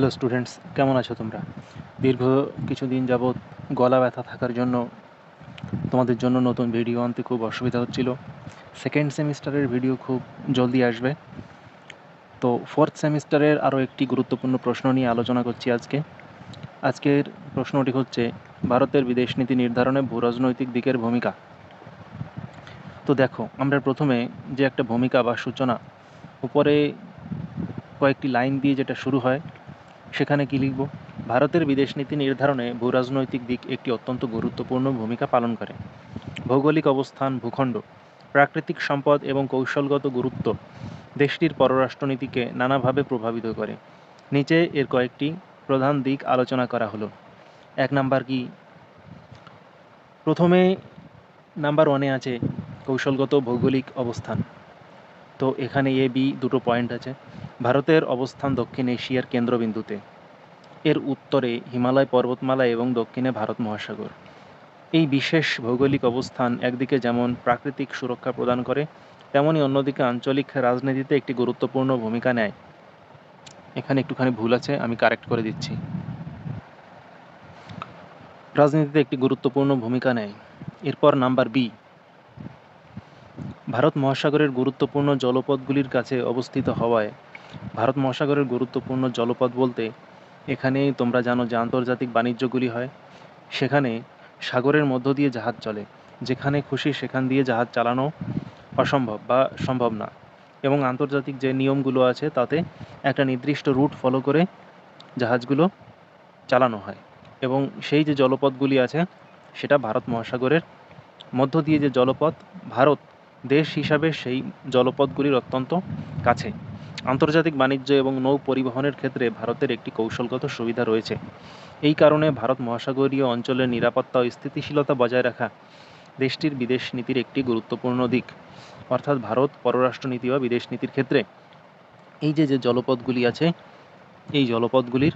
Hello students, কেমন আছো তোমরা? দীর্ঘ কিছুদিন যাবৎ গলা ব্যথা থাকার জন্য তোমাদের জন্য নতুন ভিডিও আনতে খুব অসুবিধা হচ্ছিল। সেকেন্ড সেমিস্টারের ভিডিও খুব জলদি আসবে। তো ফোর্থ সেমিস্টারের আরও একটি গুরুত্বপূর্ণ প্রশ্ন নিয়ে আলোচনা করছি আজকে। আজকের প্রশ্নটি হচ্ছে, ভারতের বিদেশ নীতি নির্ধারণে ভূরাজনৈতিক দিকের ভূমিকা। তো দেখো, আমরা প্রথমে যে একটা ভূমিকা বা সূচনা, উপরে কয়েকটি লাইন দিয়ে যেটা শুরু হয় সেখানে কি লিখব? ভারতের বিদেশ নীতি নির্ধারণে ভূরাজনৈতিক দিক একটি অত্যন্ত গুরুত্বপূর্ণ ভূমিকা পালন করে। ভৌগোলিক অবস্থান, ভূখণ্ড, প্রাকৃতিক সম্পদ এবং কৌশলগত গুরুত্ব দেশটির পররাষ্ট্রনীতিকে নানাভাবে প্রভাবিত করে। নিচে এর কয়েকটি প্রধান দিক আলোচনা করা হলো। এক নাম্বার কি? প্রথমে নাম্বার ওয়ানে আছে কৌশলগত ভৌগোলিক অবস্থান। তো এখানে এ বি দুটো পয়েন্ট আছে। ভারতের অবস্থান দক্ষিণ এশিয়ার কেন্দ্রবিন্দুতে। এর উত্তরে হিমালয় পর্বতমালা এবং দক্ষিণে ভারত মহাসাগর। এই বিশেষ ভৌগোলিক অবস্থান একদিকে যেমন প্রাকৃতিক সুরক্ষা প্রদান করে তেমনই অন্যদিকে আঞ্চলিক রাজনীতিতে একটি গুরুত্বপূর্ণ ভূমিকা নেয়। এখানে একটুখানি ভুল আছে, আমি কারেক্ট করে দিচ্ছি। রাজনীতিতে একটি গুরুত্বপূর্ণ ভূমিকা নেয়। এরপর নাম্বার বি ভারত মহাসাগরের গুরুত্বপূর্ণ জলপথগুলির কাছে অবস্থিত হওয়ায় ভারত মহাসাগরের গুরুত্বপূর্ণ জলপথ বলতে এখানে তোমরা জানো যে আন্তর্জাতিক বাণিজ্যগুলি হয়। সেখানে সাগরের মধ্য দিয়ে জাহাজ চলে, যেখানে খুশি সেখান দিয়ে জাহাজ চালানো অসম্ভব বা সম্ভব না। এবং আন্তর্জাতিক যে নিয়মগুলো আছে, তাতে একটা নির্দিষ্ট রুট ফলো করে জাহাজগুলো চালানো হয়। এবং সেই যে জলপথগুলি আছে, সেটা ভারত মহাসাগরের মধ্য দিয়ে যে জলপথ, ভারত দেশ হিসাবে সেই জলপথগুলির অত্যন্ত কাছে। আন্তর্জাতিক বাণিজ্য এবং নৌ পরিবহনের ক্ষেত্রে ভারতের একটি কৌশলগত সুবিধা রয়েছে। এই কারণে ভারত মহাসাগরীয় অঞ্চলের নিরাপত্তা ও স্থিতিশীলতা বজায় রাখা দেশটির বিদেশ নীতির একটি গুরুত্বপূর্ণ দিক। অর্থাৎ ভারত পররাষ্ট্রনীতি বা বিদেশ নীতির ক্ষেত্রে এই যে যে জলপথগুলি আছে, এই জলপথগুলির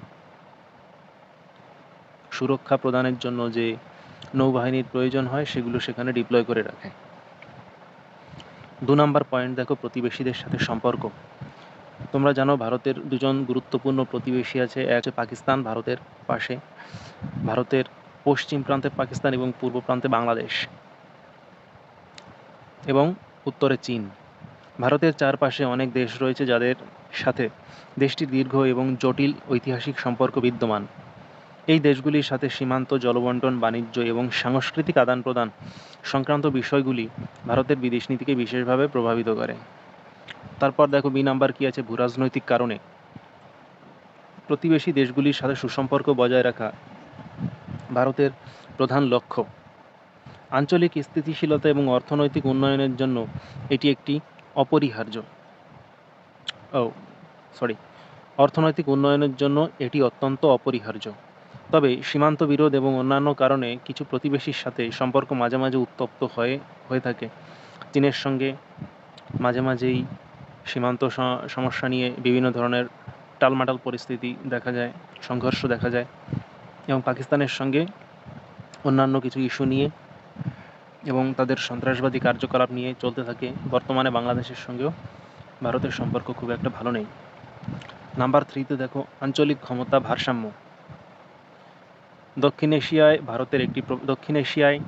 সুরক্ষা প্রদানের জন্য যে নৌবাহিনীর প্রয়োজন হয়, সেগুলো সেখানে ডিপ্লয় করে রাখে। দু নম্বর পয়েন্ট দেখো, প্রতিবেশীদের সাথে সম্পর্ক। তোমরা জানো ভারতের দুজন গুরুত্বপূর্ণ প্রতিবেশী আছে, এক পাকিস্তান, ভারতের পাশে। ভারতের পশ্চিম প্রান্তে পাকিস্তান এবং পূর্ব প্রান্তে বাংলাদেশ এবং উত্তরে চীন। ভারতের চারপাশে অনেক দেশ রয়েছে যাদের সাথে দেশটির দীর্ঘ এবং জটিল ঐতিহাসিক সম্পর্ক বিদ্যমান। এই দেশগুলির সাথে সীমান্ত জলবন্টন, বাণিজ্য এবং সাংস্কৃতিক আদান প্রদান সংক্রান্ত বিষয়গুলি ভারতের বিদেশ নীতিকে বিশেষভাবে প্রভাবিত করে। তারপর দেখো বি নাম্বার কি আছে ভূরাজনৈতিক কারণে। প্রতিবেশী দেশগুলির সাথে সুসম্পর্ক বজায় রাখা ভারতের প্রধান লক্ষ্য। আঞ্চলিক স্থিতিশীলতা এবং অর্থনৈতিক উন্নয়নের জন্য এটি একটি অপরিহার্য। ও সরি অর্থনৈতিক উন্নয়নের জন্য এটি অত্যন্ত অপরিহার্য। তবে সীমান্ত বিরোধ এবং অন্যান্য কারণে কিছু প্রতিবেশীর সাথে সম্পর্ক মাঝে মাঝে উত্তপ্ত হয়ে হয়ে থাকে। চীনের সঙ্গে মাঝে মাঝেই সীমান্ত সমস্যা নিয়ে বিভিন্ন ধরনের টালমাটাল পরিস্থিতি দেখা যায়, সংঘর্ষ দেখা যায় এবং পাকিস্তানের সঙ্গে অন্যান্য কিছু ইস্যু নিয়ে এবং তাদের সন্ত্রাসবাদী কার্যকলাপ নিয়ে চলতে থাকে। বর্তমানে বাংলাদেশের সঙ্গেও ভারতের সম্পর্ক খুব একটা ভালো নেই। নাম্বার থ্রিতে দেখো, আঞ্চলিক ক্ষমতা ভারসাম্য। দক্ষিণ এশিয়ায় ভারতের একটি দক্ষিণ এশিয়ায়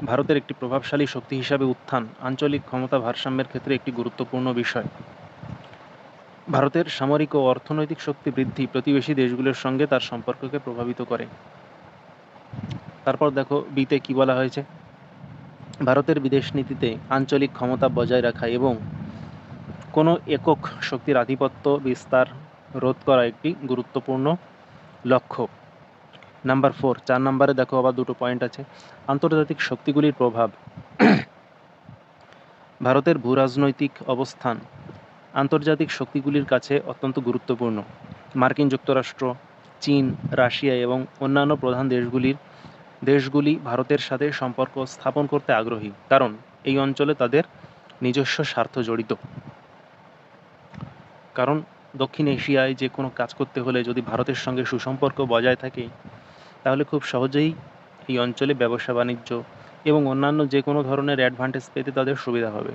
ভারতের একটি প্রভাবশালী শক্তি হিসাবে উত্থান আঞ্চলিক ক্ষমতা ভারসাম্যের ক্ষেত্রে একটি গুরুত্বপূর্ণ বিষয়। ভারতের সামরিক ও অর্থনৈতিক শক্তি বৃদ্ধি প্রতিবেশী দেশগুলোর সঙ্গে তার সম্পর্ককে প্রভাবিত করে। তারপর দেখো বিতে কি বলা হয়েছে? ভারতের বিদেশ নীতিতে আঞ্চলিক ক্ষমতা বজায় রাখা এবং কোনো একক শক্তির আধিপত্য বিস্তার রোধ করা একটি গুরুত্বপূর্ণ লক্ষ্য। নাম্বার ফোর, চার নাম্বারে দেখো আবার দুটো পয়েন্ট আছে। আন্তর্জাতিক শক্তিগুলির প্রভাব। ভারতের ভূরাজনৈতিক অবস্থান। আন্তর্জাতিক শক্তিগুলির কাছে অত্যন্ত গুরুত্বপূর্ণ। মার্কিন যুক্তরাষ্ট্র, চীন, রাশিয়া এবং অন্যান্য প্রধান দেশগুলির, দেশগুলি ভারতের সাথে সম্পর্ক স্থাপন করতে আগ্রহী। কারণ, এই অঞ্চলে তাদের নিজস্ব স্বার্থ জড়িত। কারণ, দক্ষিণ এশিয়ায় যে কোনো কাজ করতে হলে যদি ভারতের সঙ্গে সুসম্পর্ক বজায় থাকে তাহলে খুব সহজেই এই অঞ্চলে ব্যবসা, বাণিজ্য এবং অন্যান্য যে কোনো ধরনের অ্যাডভান্টেজ পেতে তাদের সুবিধা হবে।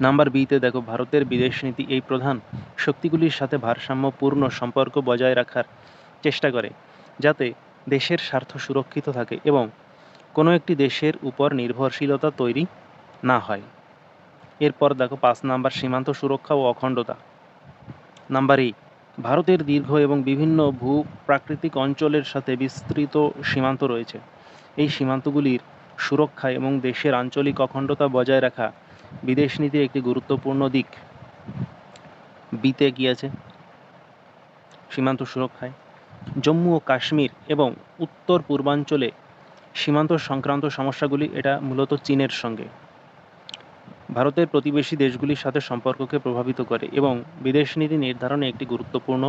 নাম্বার বিতে দেখো, ভারতের বিদেশ নীতি এই প্রধান। শক্তিগুলির সাথে ভারসাম্যপূর্ণ সম্পর্ক বজায় রাখার চেষ্টা করে, যাতে দেশের স্বার্থ সুরক্ষিত থাকে এবং কোনো একটি দেশের উপর নির্ভরশীলতা তৈরি না হয়। এরপর দেখো, পাঁচ নাম্বার, সীমান্ত সুরক্ষা ও অখণ্ডতা। নাম্বার এই ভারতের দীর্ঘ এবং বিভিন্ন ভূ প্রাকৃতিক অঞ্চলের সাথে বিস্তৃত সীমান্ত রয়েছে। এই সীমান্তগুলির সুরক্ষা এবং দেশের আঞ্চলিক অখণ্ডতা বজায় রাখা বিদেশ নীতির একটি গুরুত্বপূর্ণ দিক। বিতে গিয়েছে সীমান্ত সুরক্ষায়। জম্মু ও কাশ্মীর এবং উত্তর পূর্বাঞ্চলে সীমান্ত সংক্রান্ত সমস্যাগুলি, এটা মূলত চীনের সঙ্গে। ভারতের প্রতিবেশী দেশগুলির সাথে সম্পর্ককে প্রভাবিত করে এবং বিদেশ নীতি নির্ধারণে একটি গুরুত্বপূর্ণ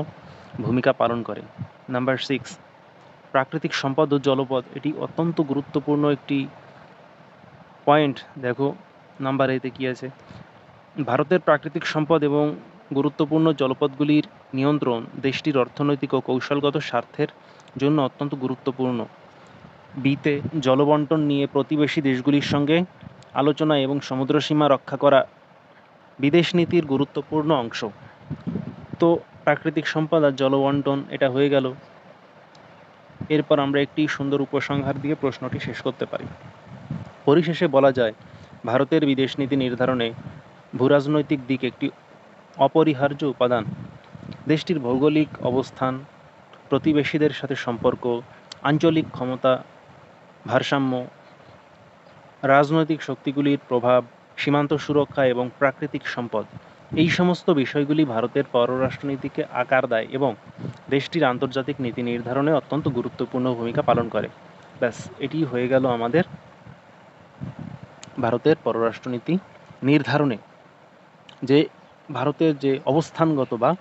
ভূমিকা পালন করে। নাম্বার সিক্স প্রাকৃতিক সম্পদ ও জলপথ, এটি অত্যন্ত গুরুত্বপূর্ণ একটি পয়েন্ট দেখো নাম্বার এতে কী আছে? ভারতের প্রাকৃতিক সম্পদ এবং গুরুত্বপূর্ণ জলপথগুলির নিয়ন্ত্রণ দেশটির অর্থনৈতিক ও কৌশলগত স্বার্থের জন্য অত্যন্ত গুরুত্বপূর্ণ। বিতে জলবন্টন নিয়ে প্রতিবেশী দেশগুলির সঙ্গে আলোচনা এবং সমুদ্রসীমা রক্ষা করা বিদেশ নীতির গুরুত্বপূর্ণ অংশ। তো প্রাকৃতিক সম্পদ আর জলবন্টন, এটা হয়ে গেল। এরপর আমরা একটি সুন্দর উপসংহার দিয়ে প্রশ্নটি শেষ করতে পারি। পরিশেষে বলা যায়, ভারতের বিদেশ নীতি নির্ধারণে ভূরাজনৈতিক দিক একটি অপরিহার্য উপাদান। দেশটির ভৌগোলিক অবস্থান, প্রতিবেশীদের সাথে সম্পর্ক, আঞ্চলিক ক্ষমতা, ভারসাম্য রাজনৈতিক শক্তিগুলির প্রভাব, সীমান্ত সুরক্ষা এবং প্রাকৃতিক সম্পদ, এই সমস্ত বিষয়গুলি ভারতের পররাষ্ট্রনীতিকে আকার দেয় এবং দেশটির আন্তর্জাতিক নীতি নির্ধারণে অত্যন্ত গুরুত্বপূর্ণ ভূমিকা পালন করে। ব্যাস, এটি হয়ে গেল আমাদের ভারতের পররাষ্ট্রনীতি নির্ধারণে। যে ভারতের যে অবস্থানগত বা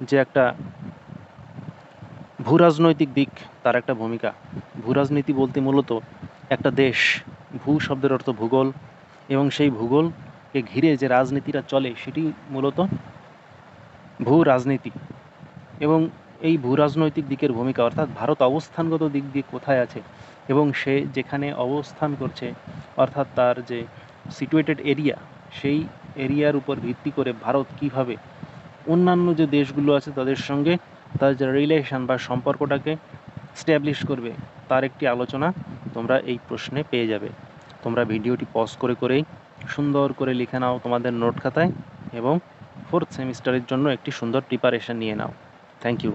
যে একটা ভূরাজনৈতিক দিক, তার একটা ভূমিকা। ভূরাজনীতি বলতে মূলত একটা দেশ, ভূ শব্দের অর্থ ভূগোল, এবং সেই ভূগোলকে ঘিরে যে রাজনীতিটা চলে সেটি মূলত ভূ রাজনীতি। এবং এই ভূ রাজনৈতিক দিকের ভূমিকা, অর্থাৎ ভারত অবস্থানগত দিক দিয়ে কোথায় আছে, এবং সে যেখানে অবস্থান করছে, অর্থাৎ তার যে সিটুয়েটেড এরিয়া সেই এরিয়ার উপর ভিত্তি করে ভারত কীভাবে অন্যান্য যে দেশগুলো আছে তাদের সঙ্গে তার যে রিলেশন বা সম্পর্কটাকে স্ট্যাবলিশ করবে, তার একটি আলোচনা তোমরা এই প্রশ্নে পেয়ে যাবে। তোমরা ভিডিওটি পজ করে করেই সুন্দর করে লিখে নাও তোমাদের নোট খাতায় এবং ফোর্থ সেমিস্টারের জন্য একটি সুন্দর প্রিপারেশন নিয়ে নাও। Thank you